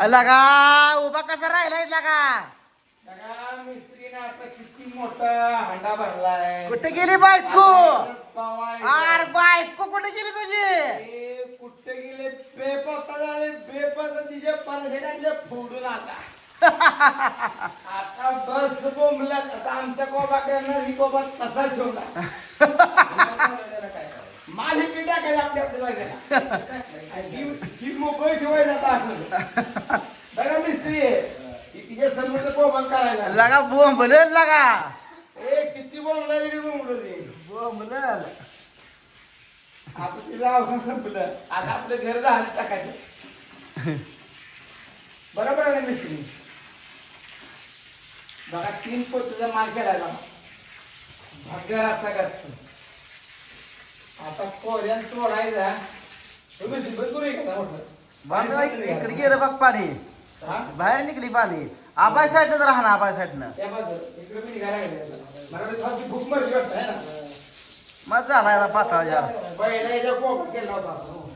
लगा उभा कसा राहिलाय लगा? मिस्त्रीने आता किती मोठा हांडा भरलाय. कुठे गेली बायको. अरे बायको कुठे गेली तुझी? ए, कुठे गेले? बेपत्ता झाले बेपत्ता तिच्या टाकले फोडून आता. आता बस बोंबला आता आमचा कोबा करणार ही कोबा तसा ठेवला. माझी पिंडा काय आपल्या आपल्या जागेला? ही- मोकळी ठेवायला आता असं. बघा मिस्त्री आहे. ही तिच्या समोर कोबा करायला लगा बोंबल लगा. ए किती बोंबला इकडे बोंबलो ते बोंबल आता तिचं अवसान संपलं. आता आपलं घर झालं टाकायचं. बरोबर आहे मिस्त्री? बघा तीन पोतीचा माल बघा. घराचा घरचा आता कोऱ्यान सोडायचा बंद मोठं इकडे गेलं बघ पाणी. हा? बाहेर निघली पाणी. आबाय साईडनं राहणार आबाय साईडनं. है ना? मग झाला याला पातळ जार पहिला याच्या कोपा केला होता. आपण.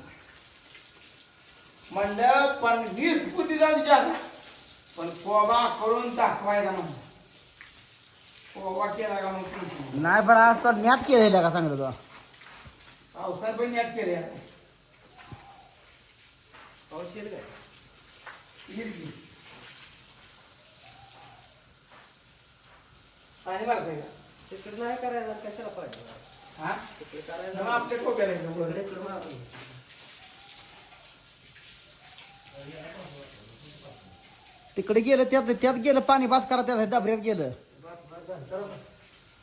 म्हणलं पण वीस जाऊ द्या पण कोबा करून दाखवायचा म्हणून कोबा केला का मग? नाही पण आज तर मॅट केलेलं का सांगतो पावसात पण याद केले आता. पाऊस येईल काय? येईल की. पाणी मारतंय का? तिकडे नाही करायला कशाला पाहिजे हा? तिकडे मग करायला आपल्या कोप्याला येतो वर. इकडे मारून. तिकडे गेलं त्यात त्यात गेलं पाणी बस करा त्याला डबऱ्यात गेलं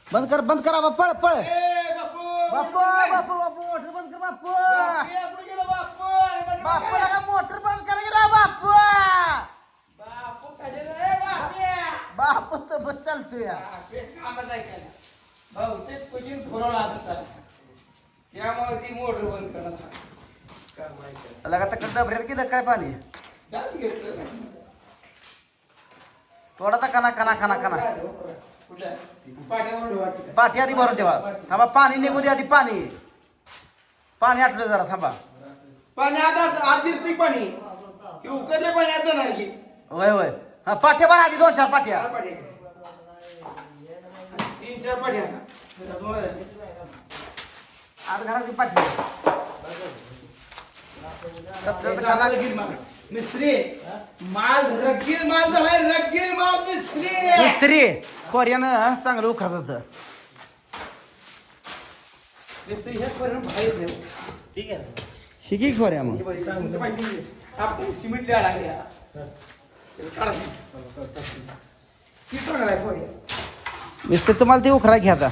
बंद कर बंद करा बा, पळ पळ बापू! बापू बापू मोटर बंद कर बापू बापू, या. लगा मोटर बंद करा गेला बापू बापू तेच कामच ऐकायला. बहुतेक कुठून फुरवला आता. त्यामुळे ती मोटर बंद करत आहे. काम ऐकायला. लगा तिकडे डबऱ्यात गेलं काय पाणी. थोडा तर कना कना कना कना पाठी आधी भरून ठेवा. थांबा पाणी निघू दे आधी पाणी. पाणी आटलं जरा थांबा. पाणी आता जिरतंय पाणी. उकरले पाणी आता की होय होय. हा पाठ्या भरा आधी दोन चार पाठ्या. पाणी तीन चार पाणी झाले. आज घराची पाठी. मिस्त्री माल रगील माल झालाय रगील माल मिस्त्री. मिस्त्री कोर्यानं चांगलं उखात होतं. मिस्त्री हे बाहेर देऊ ठीक आहे? शिकी खोऱ्या मग? पाहिजे आपण सिमेंट द्या लागल्या ती चांगला आहे पोरी. मिस्त्री तुम्हाला ते उखरा घ्या आता.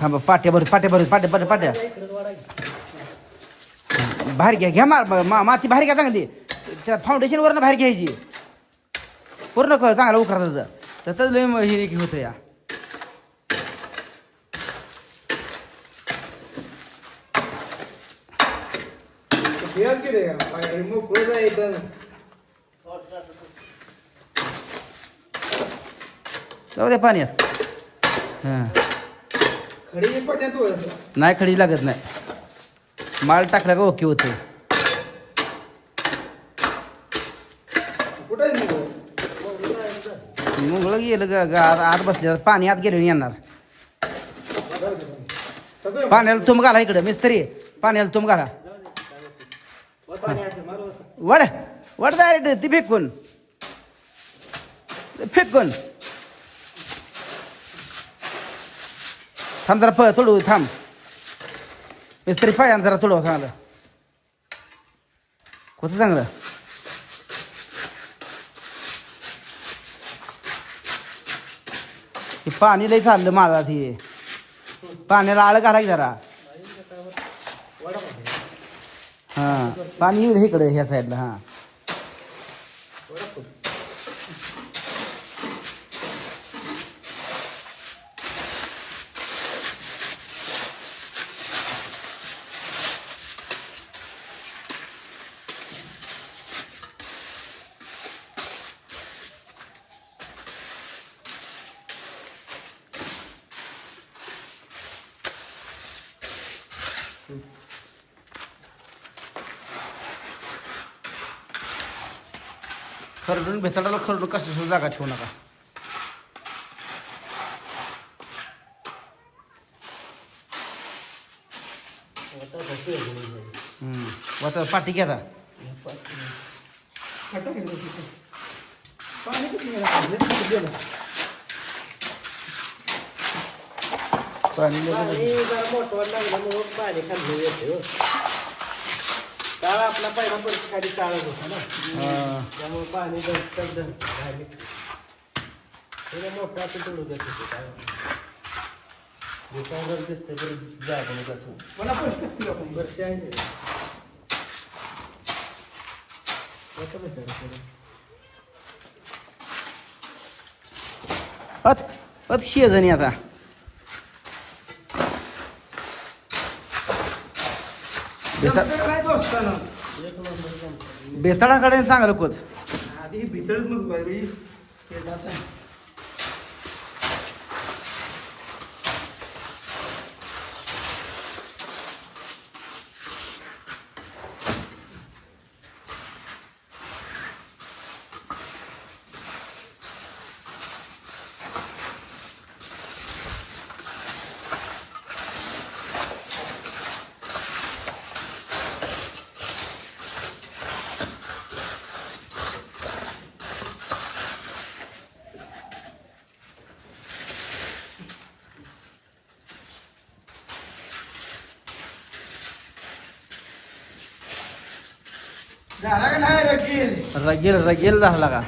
थांबा पाट्या भर पाट्या भर पाट्या पाट्या पाट्या. बाहेर घ्या घ्या मार मा- माती बाहेर घ्या चांगली. त्या फाउंडेशन वरनं बाहेर घ्यायची. पूर्ण क- चांगला उखरा त्याचं. त्याचं लय हे होतं या. जाऊ द्या पाण्यात. हां. नाही खडी लागत नाही. माल टाकला का ओके होतं? मुंगळं? गेलं ग ग- आत आत बसले पाणी आत गेलं येणार. पाण्याला तुम घाला इकडं मिस्त्री. पाण्याला तुम घाला. वड वड डायरेक्ट ती फेकून. फेकून. थांब जरा प थोडं थांब मिस्त्री पाय जरा थोडं चांगलं कसं चांगलं हे पाणी लय चाललं माझा ते पाण्याला आळ घाला की जरा हा पाणी येऊ दे इकडे ह्या साईडला हा खरडून भेताडाला खरडून कसं जागा ठेवू नका. आता वाता पाठी घ्या आता हे पाच- खड्डा केला तिथे. पाणी? पाणी येते हो काळ आपला पहिला परिस्थिती खाली होता ना. त्यामुळे पाणी मोठं असं काय दिसते बरं जागा मला. वर्ष आहे भेटायला. अत अत शेजणी आता काय दोस्तानं? एक नंबर जमतं. बेताळाकडे चांगलं कोच आधी ही भीतरच मग रगेल रगेल झाला का?